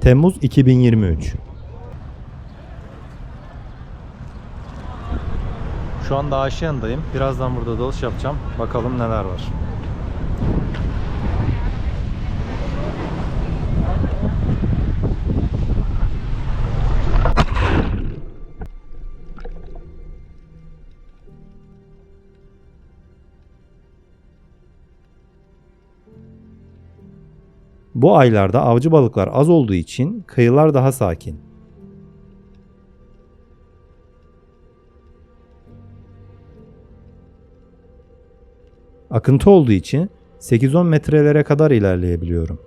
Temmuz 2023 Şu anda Aşiyan'dayım. Birazdan burada dalış yapacağım. Bakalım neler var. Bu aylarda avcı balıklar az olduğu için kıyılar daha sakin. Akıntı olduğu için 8-10 metrelere kadar ilerleyebiliyorum.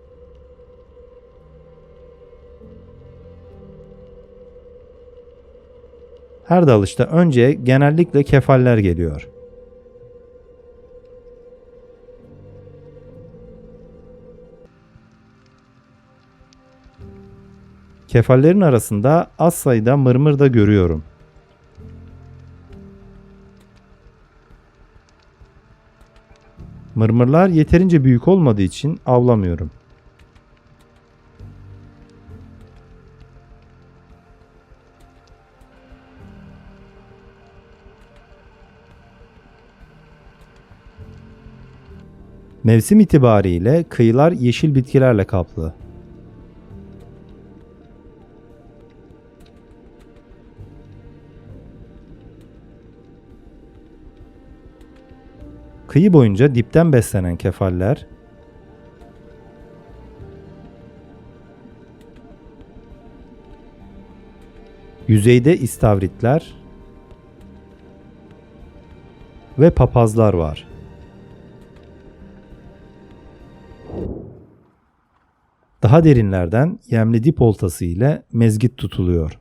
Her dalışta önce genellikle kefaller geliyor. Kefallerin arasında az sayıda mırmır da görüyorum. Mırmırlar yeterince büyük olmadığı için avlamıyorum. Mevsim itibariyle kıyılar yeşil bitkilerle kaplı. Kıyı boyunca dipten beslenen kefaller yüzeyde istavritler ve papazlar var. Daha derinlerden yemli dip oltası ile mezgit tutuluyor.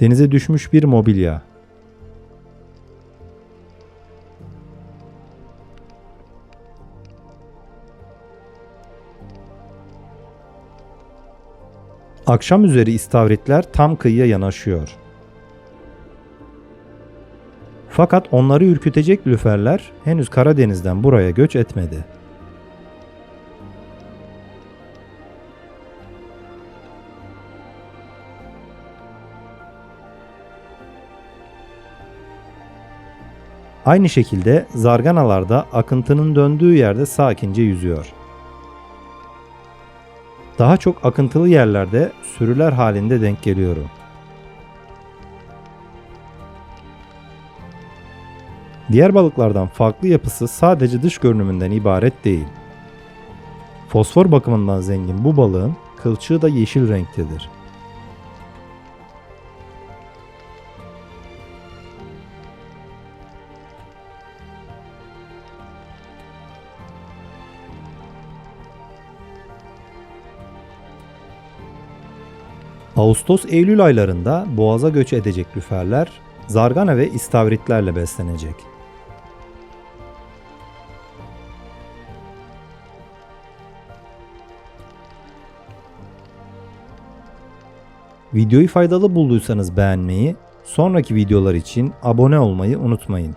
Denize düşmüş bir mobilya. Akşam üzeri istavritler tam kıyıya yanaşıyor. Fakat onları ürkütecek lüferler henüz Karadeniz'den buraya göç etmedi. Aynı şekilde zarganalar da akıntının döndüğü yerde sakince yüzüyor. Daha çok akıntılı yerlerde sürüler halinde denk geliyorum. Diğer balıklardan farklı yapısı sadece dış görünümünden ibaret değil. Fosfor bakımından zengin bu balığın kılçığı da yeşil renktedir. Ağustos-Eylül aylarında boğaza göç edecek lüferler, zargana ve istavritlerle beslenecek. Videoyu faydalı bulduysanız beğenmeyi, sonraki videolar için abone olmayı unutmayın.